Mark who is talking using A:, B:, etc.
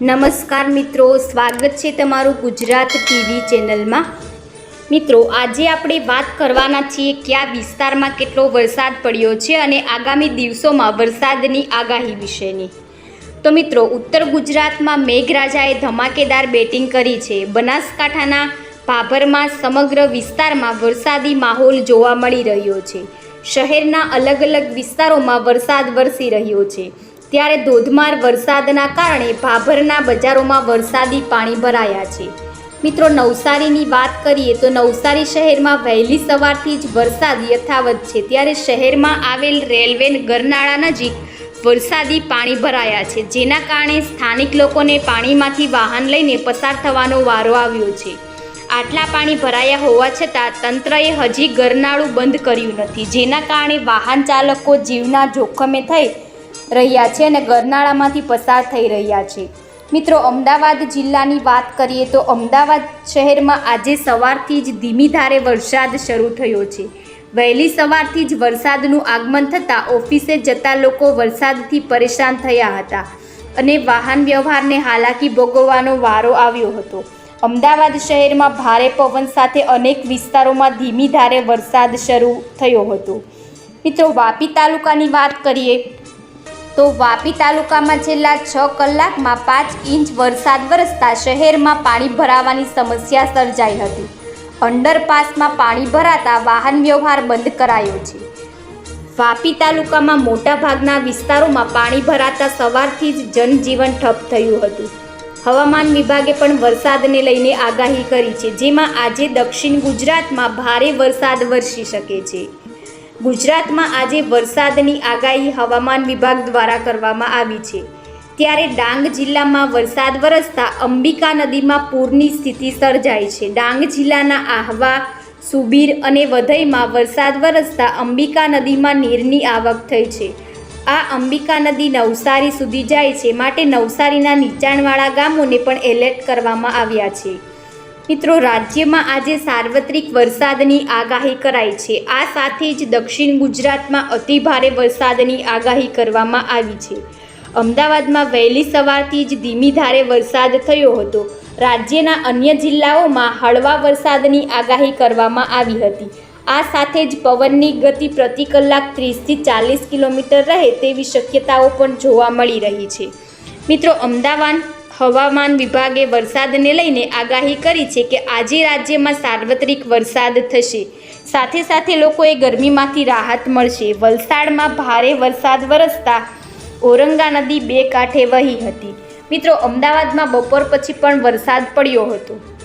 A: નમસ્કાર મિત્રો, સ્વાગત છે તમારું ગુજરાત ટીવી ચેનલમાં. મિત્રો, આજે આપણે વાત કરવાના છીએ કયા વિસ્તારમાં કેટલો વરસાદ પડ્યો છે અને આગામી દિવસોમાં વરસાદની આગાહી વિશેની. તો મિત્રો, ઉત્તર ગુજરાતમાં મેઘરાજાએ ધમાકેદાર બેટિંગ કરી છે. બનાસકાંઠાના ભાભરમાં સમગ્ર વિસ્તારમાં વરસાદી માહોલ જોવા મળી રહ્યો છે. શહેરના અલગ અલગ વિસ્તારોમાં વરસાદ વરસી રહ્યો છે. ત્યારે ધોધમાર વરસાદના કારણે ભાભરના બજારોમાં વરસાદી પાણી ભરાયા છે. મિત્રો, નવસારીની વાત કરીએ તો નવસારી શહેરમાં વહેલી સવારથી જ વરસાદ યથાવત છે. ત્યારે શહેરમાં આવેલ રેલવે ગરનાળા નજીક વરસાદી પાણી ભરાયા છે, જેના કારણે સ્થાનિક લોકોને પાણીમાંથી વાહન લઈને પસાર થવાનો વારો આવ્યો છે. આટલા પાણી ભરાયા હોવા છતાં તંત્રએ હજી ગરનાળું બંધ કર્યું નથી, જેના કારણે વાહન ચાલકો જીવના જોખમે થઈ રહ્યા છે અને ગરનાળામાંથી પસાર થઈ રહ્યા છે. મિત્રો, અમદાવાદ જિલ્લાની વાત કરીએ તો અમદાવાદ શહેરમાં આજે સવારથી જ ધીમી ધારે વરસાદ શરૂ થયો છે. વહેલી સવારથી જ વરસાદનું આગમન થતાં ઓફિસે જતા લોકો વરસાદથી પરેશાન થયા હતા અને વાહન વ્યવહારને હાલાકી ભોગવવાનો વારો આવ્યો હતો. અમદાવાદ શહેરમાં ભારે પવન સાથે અનેક વિસ્તારોમાં ધીમી ધારે વરસાદ શરૂ થયો હતો. મિત્રો, વાપી તાલુકાની વાત કરીએ તો વાપી તાલુકામાં છેલ્લા છ કલાકમાં પાંચ ઇંચ વરસાદ વરસતા શહેરમાં પાણી ભરાવાની સમસ્યા સર્જાઈ હતી. અંડરપાસમાં પાણી ભરાતા વાહન વ્યવહાર બંધ કરાયો છે. વાપી તાલુકામાં મોટાભાગના વિસ્તારોમાં પાણી ભરાતા સવારથી જ જનજીવન ઠપ થયું હતું. હવામાન વિભાગે પણ વરસાદને લઈને આગાહી કરી છે, જેમાં આજે દક્ષિણ ગુજરાતમાં ભારે વરસાદ વરસી શકે છે. ગુજરાતમાં આજે વરસાદની આગાહી હવામાન વિભાગ દ્વારા કરવામાં આવી છે. ત્યારે ડાંગ જિલ્લામાં વરસાદ વરસતા અંબિકા નદીમાં પૂરની સ્થિતિ સર્જાઈ છે. ડાંગ જિલ્લાના આહવા, સુબીર અને વધઈમાં વરસાદ વરસતા અંબિકા નદીમાં નીરની આવક થઈ છે. આ અંબિકા નદી નવસારી સુધી જાય છે. માટે નવસારીના નીચાણવાળા ગામોને પણ એલર્ટ કરવામાં આવ્યા છે. મિત્રો, રાજ્યમાં આજે સાર્વત્રિક વરસાદની આગાહી કરાઈ છે. આ સાથે જ દક્ષિણ ગુજરાતમાં અતિભારે વરસાદની આગાહી કરવામાં આવી છે. અમદાવાદમાં વહેલી સવારથી જ ધીમી ધારે વરસાદ થયો હતો. રાજ્યના અન્ય જિલ્લાઓમાં હળવા વરસાદની આગાહી કરવામાં આવી હતી. આ સાથે જ પવનની ગતિ પ્રતિ કલાક ત્રીસથી ચાલીસ કિલોમીટર રહે તેવી શક્યતાઓ પણ જોવા મળી રહી છે. મિત્રો, અમદાવાદ હવામાન વિભાગે વરસાદને લઈને આગાહી કરી છે કે આજે રાજ્યમાં સાર્વત્રિક વરસાદ થશે. સાથે સાથે લોકોએ ગરમીમાંથી રાહત મળશે. વલસાડમાં ભારે વરસાદ વરસતા ઓરંગા નદી બે કાંઠે વહી હતી. મિત્રો, અમદાવાદમાં બપોર પછી પણ વરસાદ પડ્યો હતો.